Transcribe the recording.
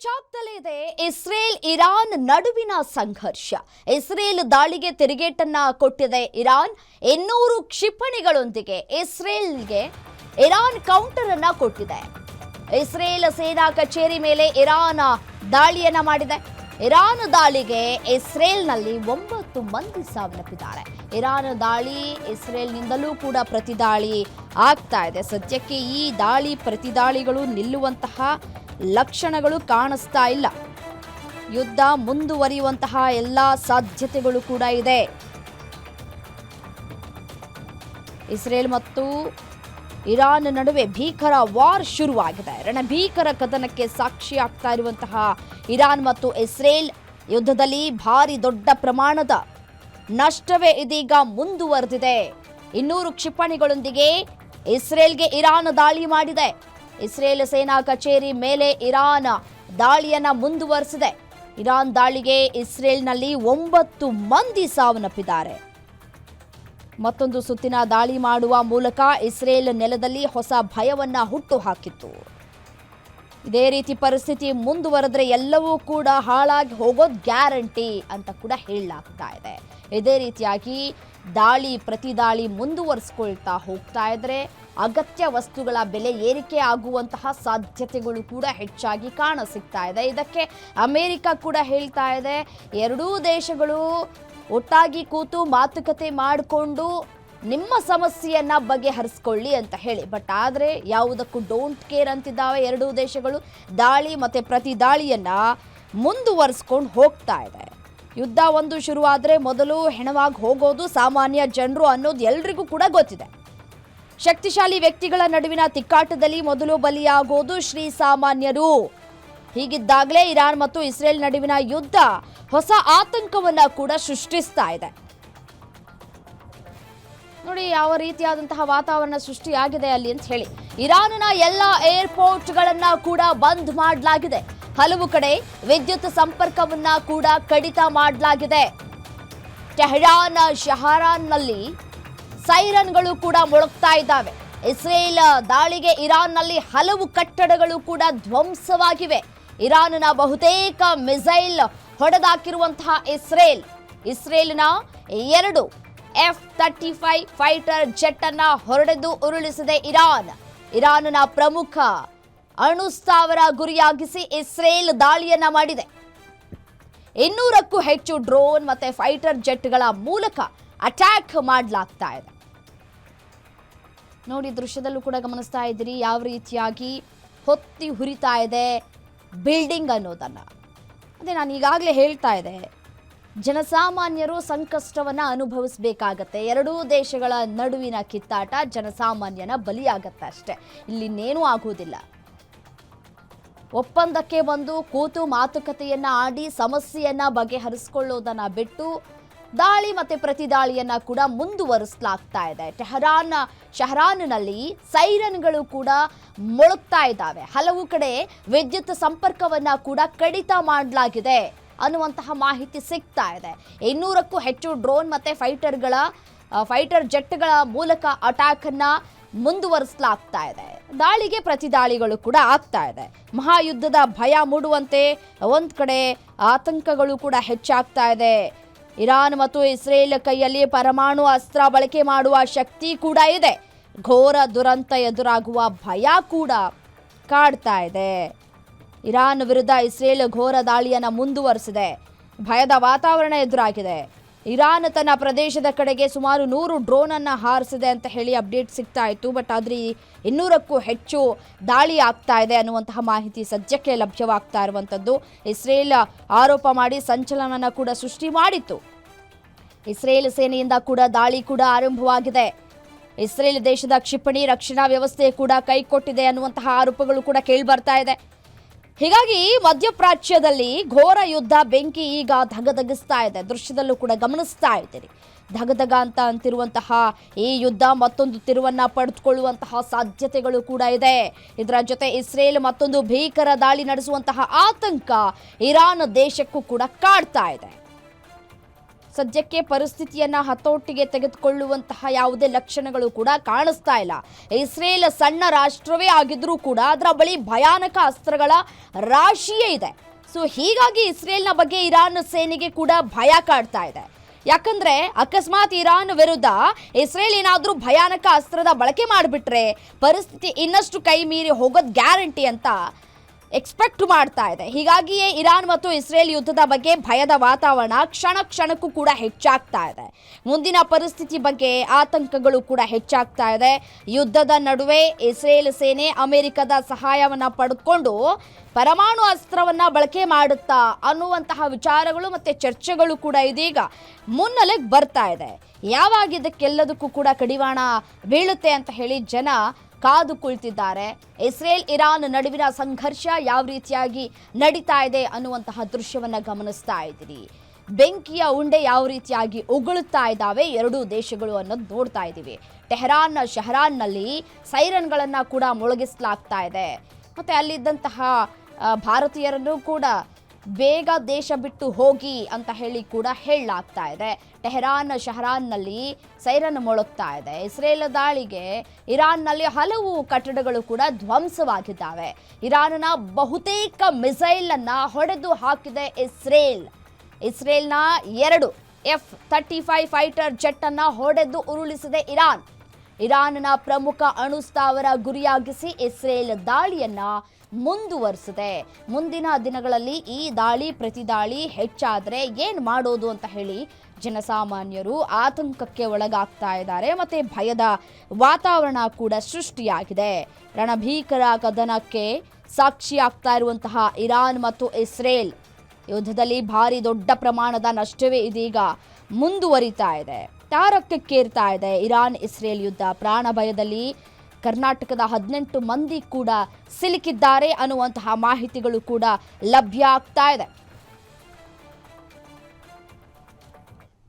ಹೆಚ್ಚಾಗ್ತಲೇ ಇದೆ Israel Iran ನಡುವಿನ ಸಂಘರ್ಷ. ಇಸ್ರೇಲ್ ದಾಳಿಗೆ ತಿರುಗೇಟನ್ನ ಕೊಟ್ಟಿದೆ ಇರಾನ್. ಇನ್ನೂರು ಕ್ಷಿಪಣಿಗಳೊಂದಿಗೆ ಇಸ್ರೇಲ್ಗೆ ಇರಾನ್ ಕೌಂಟರ್ ಅನ್ನ ಕೊಟ್ಟಿದೆ. ಇಸ್ರೇಲ್ ಸೇನಾ ಕಚೇರಿ ಮೇಲೆ ಇರಾನ್ ದಾಳಿಯನ್ನ ಮಾಡಿದೆ. ಇರಾನ್ ದಾಳಿಗೆ ಇಸ್ರೇಲ್ನಲ್ಲಿ ಒಂಬತ್ತು ಮಂದಿ ಸಾವನ್ನಪ್ಪಿದ್ದಾರೆ. ಇರಾನ್ ದಾಳಿ ಇಸ್ರೇಲ್ನಿಂದಲೂ ಕೂಡ ಪ್ರತಿದಾಳಿ ಆಗ್ತಾ ಇದೆ. ಸದ್ಯಕ್ಕೆ ಈ ದಾಳಿ ಪ್ರತಿದಾಳಿಗಳು ನಿಲ್ಲುವಂತಹ ಲಕ್ಷಣಗಳು ಕಾಣಿಸ್ತಾ ಇಲ್ಲ. ಯುದ್ಧ ಮುಂದುವರಿಯುವಂತಹ ಎಲ್ಲ ಸಾಧ್ಯತೆಗಳು ಕೂಡ ಇದೆ. ಇಸ್ರೇಲ್ ಮತ್ತು ಇರಾನ್ ನಡುವೆ ಭೀಕರ ವಾರ್ ಶುರುವಾಗಿದೆ. ರಣಭೀಕರ ಕದನಕ್ಕೆ ಸಾಕ್ಷಿಯಾಗ್ತಾ ಇರುವಂತಹ ಇರಾನ್ ಮತ್ತು ಇಸ್ರೇಲ್ ಯುದ್ಧದಲ್ಲಿ ಭಾರಿ ದೊಡ್ಡ ಪ್ರಮಾಣದ ನಷ್ಟವೇ ಇದೀಗ ಮುಂದುವರೆದಿದೆ. ಇನ್ನೂರು ಕ್ಷಿಪಣಿಗಳೊಂದಿಗೆ ಇಸ್ರೇಲ್ಗೆ ಇರಾನ್ ದಾಳಿ ಮಾಡಿದೆ. ಇಸ್ರೇಲ್ ಸೇನಾ ಕಚೇರಿ ಮೇಲೆ ಇರಾನ್ ದಾಳಿಯನ್ನ ಮುಂದುವರೆಸಿದೆ. ಇರಾನ್ ದಾಳಿಗೆ ಇಸ್ರೇಲ್ನಲ್ಲಿ ಒಂಬತ್ತು ಮಂದಿ ಸಾವನ್ನಪ್ಪಿದ್ದಾರೆ. ಮತ್ತೊಂದು ಸುತ್ತಿನ ದಾಳಿ ಮಾಡುವ ಮೂಲಕ ಇಸ್ರೇಲ್ ನೆಲದಲ್ಲಿ ಹೊಸ ಭಯವನ್ನ ಹುಟ್ಟು ಹಾಕಿತ್ತು ಇದೇ ರೀತಿ ಪರಿಸ್ಥಿತಿ ಮುಂದುವರೆದ್ರೆ ಎಲ್ಲವೂ ಕೂಡ ಹಾಳಾಗಿ ಹೋಗೋದು ಗ್ಯಾರಂಟಿ ಅಂತ ಕೂಡ ಹೇಳಲಾಗ್ತಾ ಇದೆ. ಇದೇ ರೀತಿಯಾಗಿ ದಾಳಿ ಪ್ರತಿ ದಾಳಿ ಮುಂದುವರಿಸ್ಕೊಳ್ತಾ ಹೋಗ್ತಾ ಇದ್ರೆ ಅಗತ್ಯ ವಸ್ತುಗಳ ಬೆಲೆ ಏರಿಕೆ ಆಗುವಂತಹ ಸಾಧ್ಯತೆಗಳು ಕೂಡ ಹೆಚ್ಚಾಗಿ ಕಾಣಸಿಗ್ತಾ ಇದೆ. ಇದಕ್ಕೆ ಅಮೆರಿಕ ಕೂಡ ಹೇಳ್ತಾ ಇದೆ. ಎರಡೂ ದೇಶಗಳು ಒಟ್ಟಾಗಿ ಕೂತು ಮಾತುಕತೆ ಮಾಡಿಕೊಂಡು ನಿಮ್ಮ ಸಮಸ್ಯೆಯನ್ನ ಬಗೆಹರಿಸ್ಕೊಳ್ಳಿ ಅಂತ ಹೇಳಿ. ಬಟ್ ಆದರೆ ಯಾವುದಕ್ಕೂ ಡೋಂಟ್ ಕೇರ್ ಅಂತಿದ್ದಾವೆ ಎರಡೂ ದೇಶಗಳು. ದಾಳಿ ಮತ್ತೆ ಪ್ರತಿ ದಾಳಿಯನ್ನ ಮುಂದುವರಿಸ್ಕೊಂಡು ಹೋಗ್ತಾ ಇದೆ. ಯುದ್ಧ ಒಂದು ಶುರುವಾದರೆ ಮೊದಲು ಹೆಣವಾಗಿ ಹೋಗೋದು ಸಾಮಾನ್ಯ ಜನರು ಅನ್ನೋದು ಎಲ್ರಿಗೂ ಕೂಡ ಗೊತ್ತಿದೆ. ಶಕ್ತಿಶಾಲಿ ವ್ಯಕ್ತಿಗಳ ನಡುವಿನ ತಿಕ್ಕಾಟದಲ್ಲಿ ಮೊದಲು ಬಲಿಯಾಗೋದು ಶ್ರೀ ಸಾಮಾನ್ಯರು. ಹೀಗಿದ್ದಾಗಲೇ ಇರಾನ್ ಮತ್ತು ಇಸ್ರೇಲ್ ನಡುವಿನ ಯುದ್ಧ ಹೊಸ ಆತಂಕವನ್ನ ಕೂಡ ಸೃಷ್ಟಿಸ್ತಾ ಇದೆ. ನೋಡಿ, ಯಾವ ರೀತಿಯಾದಂತಹ ವಾತಾವರಣ ಸೃಷ್ಟಿಯಾಗಿದೆ ಅಲ್ಲಿ ಅಂತ ಹೇಳಿ. ಇರಾನ್ನ ಎಲ್ಲ ಏರ್ಪೋರ್ಟ್ಗಳನ್ನ ಕೂಡ ಬಂದ್ ಮಾಡಲಾಗಿದೆ. ಹಲವು ಕಡೆ ವಿದ್ಯುತ್ ಸಂಪರ್ಕವನ್ನ ಕೂಡ ಕಡಿತ ಮಾಡಲಾಗಿದೆ. ಟೆಹರಾನ್ ಶಹರಾನ್ನಲ್ಲಿ ಸೈರನ್ಗಳು ಕೂಡ ಮೊಳಗ್ತಾ ಇದ್ದಾವೆ. ಇಸ್ರೇಲ್ ದಾಳಿಗೆ ಇರಾನ್ನಲ್ಲಿ ಹಲವು ಕಟ್ಟಡಗಳು ಕೂಡ ಧ್ವಂಸವಾಗಿವೆ. ಇರಾನ್ನ ಬಹುತೇಕ ಮಿಸೈಲ್ ಹೊಡೆದಾಕಿರುವಂತಹ ಇಸ್ರೇಲ್. ಇಸ್ರೇಲ್ನ ಎರಡು F thirty five fighter jet ಅನ್ನ ಹೊರಡೆದು ಉರುಳಿಸಿದೆ ಇರಾನ್. ಇರಾನ್ನ ಪ್ರಮುಖ ಅಣು ಸ್ಥಾವರ ಗುರಿಯಾಗಿಸಿ ಇಸ್ರೇಲ್ ದಾಳಿಯನ್ನ ಮಾಡಿದೆ. ಇನ್ನೂರಕ್ಕೂ ಹೆಚ್ಚು ಡ್ರೋನ್ ಮತ್ತೆ ಫೈಟರ್ ಜೆಟ್ಗಳ ಮೂಲಕ ಅಟ್ಯಾಕ್ ಮಾಡಲಾಗ್ತಾ ಇದೆ. ನೋಡಿ ದೃಶ್ಯದಲ್ಲೂ ಕೂಡ ಗಮನಿಸ್ತಾ ಇದ್ದೀರಿ, ಯಾವ ರೀತಿಯಾಗಿ ಹೊತ್ತಿ ಹುರಿತಾ ಇದೆ. ಬಿಲ್ಡಿಂಗ್ ಅನ್ನೋದನ್ನು. ಅದೇ ನಾನು ಈಗಾಗಲೇ ಹೇಳ್ತಾ ಇದ್ದೆ ಜನಸಾಮಾನ್ಯರು ಸಂಕಷ್ಟವನ್ನು ಅನುಭವಿಸಬೇಕಾಗತ್ತೆ. ಎರಡೂ ದೇಶಗಳ ನಡುವಿನ ಕಿತ್ತಾಟ ಜನಸಾಮಾನ್ಯನ ಬಲಿಯಾಗತ್ತೆ ಅಷ್ಟೇ. ಇಲ್ಲಿ ಇನ್ನೇನೂ ಆಗುವುದಿಲ್ಲ. ಒಪ್ಪಂದಕ್ಕೆ ಬಂದು ಕೂತು ಮಾತುಕತೆಯನ್ನು ಆಡಿ ಸಮಸ್ಯೆಯನ್ನ ಬಗೆಹರಿಸಿಕೊಳ್ಳೋದನ್ನ ಬಿಟ್ಟು ದಾಳಿ ಮತ್ತೆ ಪ್ರತಿದಾಳಿಯನ್ನ ಕೂಡ ಮುಂದುವರಿಸಲಾಗ್ತಾ ಇದೆ. ಟೆಹರಾನ್ ಶಹರಾನ್ನಲ್ಲಿ ಸೈರನ್ಗಳು ಕೂಡ ಮೊಳಗ್ತಾ ಇದ್ದಾವೆ. ಹಲವು ಕಡೆ ವಿದ್ಯುತ್ ಸಂಪರ್ಕವನ್ನ ಕೂಡ ಕಡಿತ ಮಾಡಲಾಗಿದೆ ಅನ್ನುವಂತಹ ಮಾಹಿತಿ ಸಿಗ್ತಾ ಇದೆ. ಇನ್ನೂರಕ್ಕೂ ಹೆಚ್ಚು ಡ್ರೋನ್ ಮತ್ತೆ ಫೈಟರ್ಗಳ ಫೈಟರ್ ಜೆಟ್ಗಳ ಮೂಲಕ ಅಟ್ಯಾಕ್ ಅನ್ನ ಮುಂದುವರಿಸಲಾಗ್ತಾ ಇದೆ. ದಾಳಿಗೆ ಪ್ರತಿದಾಳಿಗಳು ಕೂಡ ಆಗ್ತಾ ಇದೆ. ಮಹಾಯುದ್ಧದ ಭಯ ಮೂಡುವಂತೆ ಒಂದ್ ಕಡೆ ಆತಂಕಗಳು ಕೂಡ ಹೆಚ್ಚಾಗ್ತಾ ಇದೆ. ಇರಾನ್ ಮತ್ತು ಇಸ್ರೇಲ್ ಕೈಯಲ್ಲಿ ಪರಮಾಣು ಅಸ್ತ್ರ ಬಳಕೆ ಮಾಡುವ ಶಕ್ತಿ ಕೂಡ ಇದೆ. ಘೋರ ದುರಂತ ಎದುರಾಗುವ ಭಯ ಕೂಡ ಕಾಡ್ತಾ ಇದೆ. ಇರಾನ್ ವಿರುದ್ಧ ಇಸ್ರೇಲ್ ಘೋರ ದಾಳಿಯನ್ನು ಮುಂದುವರೆಸಿದೆ. ಭಯದ ವಾತಾವರಣ ಎದುರಾಗಿದೆ. ಇರಾನ್ ತನ್ನ ಪ್ರದೇಶದ ಕಡೆಗೆ ಸುಮಾರು ನೂರು ಡ್ರೋನ್ ಅನ್ನ ಹಾರಿಸಿದೆ ಅಂತ ಹೇಳಿ ಅಪ್ಡೇಟ್ ಸಿಗ್ತಾ ಇತ್ತು, ಬಟ್ ಆದ್ರೆ ಇನ್ನೂರಕ್ಕೂ ಹೆಚ್ಚು ದಾಳಿ ಆಗ್ತಾ ಇದೆ ಅನ್ನುವಂತಹ ಮಾಹಿತಿ ಸದ್ಯಕ್ಕೆ ಲಭ್ಯವಾಗ್ತಾ ಇರುವಂಥದ್ದು ಇಸ್ರೇಲ್ ಆರೋಪ ಮಾಡಿ ಸಂಚಲನವನ್ನ ಕೂಡ ಸೃಷ್ಟಿ ಮಾಡಿತ್ತು. ಇಸ್ರೇಲ್ ಸೇನೆಯಿಂದ ಕೂಡ ದಾಳಿ ಕೂಡ ಆರಂಭವಾಗಿದೆ. ಇಸ್ರೇಲ್ ದೇಶದ ಕ್ಷಿಪಣಿ ರಕ್ಷಣಾ ವ್ಯವಸ್ಥೆ ಕೂಡ ಕೈಕೊಟ್ಟಿದೆ ಅನ್ನುವಂತಹ ಆರೋಪಗಳು ಕೂಡ ಕೇಳಿ ಬರ್ತಾ ಇದೆ. ಹೀಗಾಗಿ ಮಧ್ಯಪ್ರಾಚ್ಯದಲ್ಲಿ ಘೋರ ಯುದ್ಧ ಬೆಂಕಿ ಈಗ ಧಗಧಗಿಸ್ತಾ ಇದೆ. ದೃಶ್ಯದಲ್ಲೂ ಕೂಡ ಗಮನಿಸ್ತಾ ಇದ್ದೀರಿ. ಧಗಧಗ ಅಂತ ಅಂತಿರುವಂತಹ ಈ ಯುದ್ಧ ಮತ್ತೊಂದು ತಿರುವನ್ನ ಪಡೆದುಕೊಳ್ಳುವಂತಹ ಸಾಧ್ಯತೆಗಳು ಕೂಡ ಇದೆ. ಇದರ ಜೊತೆ ಇಸ್ರೇಲ್ ಮತ್ತೊಂದು ಭೀಕರ ದಾಳಿ ನಡೆಸುವಂತಹ ಆತಂಕ ಇರಾನ್ ದೇಶಕ್ಕೂ ಕೂಡ ಕಾಡ್ತಾ ಇದೆ. ಸದ್ಯಕ್ಕೆ ಪರಿಸ್ಥಿತಿಯನ್ನ ಹತೋಟಿಗೆ ತೆಗೆದುಕೊಳ್ಳುವಂತಹ ಯಾವುದೇ ಲಕ್ಷಣಗಳು ಕೂಡ ಕಾಣಿಸ್ತಾ ಇಲ್ಲ. ಇಸ್ರೇಲ್ ಸಣ್ಣ ರಾಷ್ಟ್ರವೇ ಆಗಿದ್ರೂ ಕೂಡ ಅದರ ಬಳಿ ಭಯಾನಕ ಅಸ್ತ್ರಗಳ ರಾಶಿಯೇ ಇದೆ. ಸೊ ಹೀಗಾಗಿ ಇಸ್ರೇಲ್ನ ಬಗ್ಗೆ ಇರಾನ್ ಸೇನೆಗೆ ಕೂಡ ಭಯ ಕಾಡ್ತಾ ಇದೆ. ಯಾಕಂದ್ರೆ ಅಕಸ್ಮಾತ್ ಇರಾನ್ ವಿರುದ್ಧ ಇಸ್ರೇಲ್ ಏನಾದರೂ ಭಯಾನಕ ಅಸ್ತ್ರದ ಬಳಕೆ ಮಾಡಿಬಿಟ್ರೆ ಪರಿಸ್ಥಿತಿ ಇನ್ನಷ್ಟು ಕೈ ಮೀರಿ ಹೋಗೋದು ಗ್ಯಾರಂಟಿ ಅಂತ ಎಕ್ಸ್ಪೆಕ್ಟ್ ಮಾಡ್ತಾ ಇದೆ. ಹೀಗಾಗಿಯೇ ಇರಾನ್ ಮತ್ತು ಇಸ್ರೇಲ್ ಯುದ್ಧದ ಬಗ್ಗೆ ಭಯದ ವಾತಾವರಣ ಕ್ಷಣ ಕ್ಷಣಕ್ಕೂ ಕೂಡ ಹೆಚ್ಚಾಗ್ತಾ ಇದೆ. ಮುಂದಿನ ಪರಿಸ್ಥಿತಿ ಬಗ್ಗೆ ಆತಂಕಗಳು ಕೂಡ ಹೆಚ್ಚಾಗ್ತಾ ಇದೆ. ಯುದ್ಧದ ನಡುವೆ ಇಸ್ರೇಲ್ ಸೇನೆ ಅಮೆರಿಕದ ಸಹಾಯವನ್ನು ಪಡೆದುಕೊಂಡು ಪರಮಾಣು ಅಸ್ತ್ರವನ್ನು ಬಳಕೆ ಮಾಡುತ್ತಾ ಅನ್ನುವಂತಹ ವಿಚಾರಗಳು ಮತ್ತು ಚರ್ಚೆಗಳು ಕೂಡ ಇದೀಗ ಮುನ್ನೆಲೆಗೆ ಬರ್ತಾ ಇದೆ. ಯಾವಾಗ ಇದಕ್ಕೆಲ್ಲದಕ್ಕೂ ಕೂಡ ಕಡಿವಾಣ ಬೀಳುತ್ತೆ ಅಂತ ಹೇಳಿ ಜನ ಕಾದು ಕುಳಿತಿದ್ದಾರೆ ಇಸ್ರೇಲ್, ಇರಾನ್ ನಡುವಿನ ಸಂಘರ್ಷ ಯಾವ ರೀತಿಯಾಗಿ ನಡೀತಾ ಇದೆ ಅನ್ನುವಂತಹ ದೃಶ್ಯವನ್ನು ಗಮನಿಸ್ತಾ ಇದ್ದೀರಿ. ಬೆಂಕಿಯ ಉಂಡೆ ಯಾವ ರೀತಿಯಾಗಿ ಉಗುಳುತ್ತಾ ಇದ್ದಾವೆ ಎರಡೂ ದೇಶಗಳು ಅನ್ನೋದು ನೋಡ್ತಾ ಇದ್ದೀವಿ. ಟೆಹರಾನ್ ಶೆಹರಾನ್ನಲ್ಲಿ ಸೈರನ್ಗಳನ್ನು ಕೂಡ ಮೊಳಗಿಸಲಾಗ್ತಾ ಇದೆ. ಮತ್ತು ಅಲ್ಲಿದ್ದಂತಹ ಭಾರತೀಯರನ್ನು ಕೂಡ ಬೇಗ ದೇಶ ಬಿಟ್ಟು ಹೋಗಿ ಅಂತ ಹೇಳಿ ಕೂಡ ಹೇಳಲಾಗ್ತಾ ಇದೆ. ಟೆಹರಾನ್ ಶಹರಾನ್ನಲ್ಲಿ ಸೈರನ್ ಮೊಳಗ್ತಾ ಇದೆ. ಇಸ್ರೇಲ್ ದಾಳಿಗೆ ಇರಾನ್ನಲ್ಲಿ ಹಲವು ಕಟ್ಟಡಗಳು ಕೂಡ ಧ್ವಂಸವಾಗಿದ್ದಾವೆ. ಇರಾನ್ನ ಬಹುತೇಕ ಮಿಸೈಲನ್ನು ಹೊಡೆದು ಹಾಕಿದೆ ಇಸ್ರೇಲ್. ಇಸ್ರೇಲ್ನ ಎರಡು F thirty five fighter jet ಹೊಡೆದು ಉರುಳಿಸಿದೆ ಇರಾನ್. ಇರಾನ್ನ ಪ್ರಮುಖ ಅಣುಸ್ಥಾವರ ಗುರಿಯಾಗಿಸಿ ಇಸ್ರೇಲ್ ದಾಳಿಯನ್ನ ಮುಂದುವರಿಸಿದೆ. ಮುಂದಿನ ದಿನಗಳಲ್ಲಿ ಈ ದಾಳಿ, ಪ್ರತಿದಾಳಿ ಹೆಚ್ಚಾದರೆ ಏನು ಮಾಡೋದು ಅಂತ ಹೇಳಿ ಜನಸಾಮಾನ್ಯರು ಆತಂಕಕ್ಕೆ ಒಳಗಾಗ್ತಾ ಇದ್ದಾರೆ. ಮತ್ತೆ ಭಯದ ವಾತಾವರಣ ಕೂಡ ಸೃಷ್ಟಿಯಾಗಿದೆ. ರಣಭೀಕರ ಕದನಕ್ಕೆ ಸಾಕ್ಷಿಯಾಗ್ತಾ ಇರುವಂತಹ ಇರಾನ್ ಮತ್ತು ಇಸ್ರೇಲ್ ಯುದ್ಧದಲ್ಲಿ ಭಾರಿ ದೊಡ್ಡ ಪ್ರಮಾಣದ ನಷ್ಟವೇ ಇದೀಗ ಮುಂದುವರಿತಾ ಇದೆ. ತಾರಕಕ್ಕೇರ್ತಾ ಇದೆ. ಇರಾನ್, ಇಸ್ರೇಲ್ ಯುದ್ಧ ಪ್ರಾಣ ಭಯದಲ್ಲಿ ಕರ್ನಾಟಕದ ಹದಿನೆಂಟು ಮಂದಿ ಕೂಡ ಸಿಲುಕಿದ್ದಾರೆ ಅನ್ನುವಂತಹ ಮಾಹಿತಿಗಳು ಕೂಡ ಲಭ್ಯ ಆಗ್ತಾ ಇದೆ.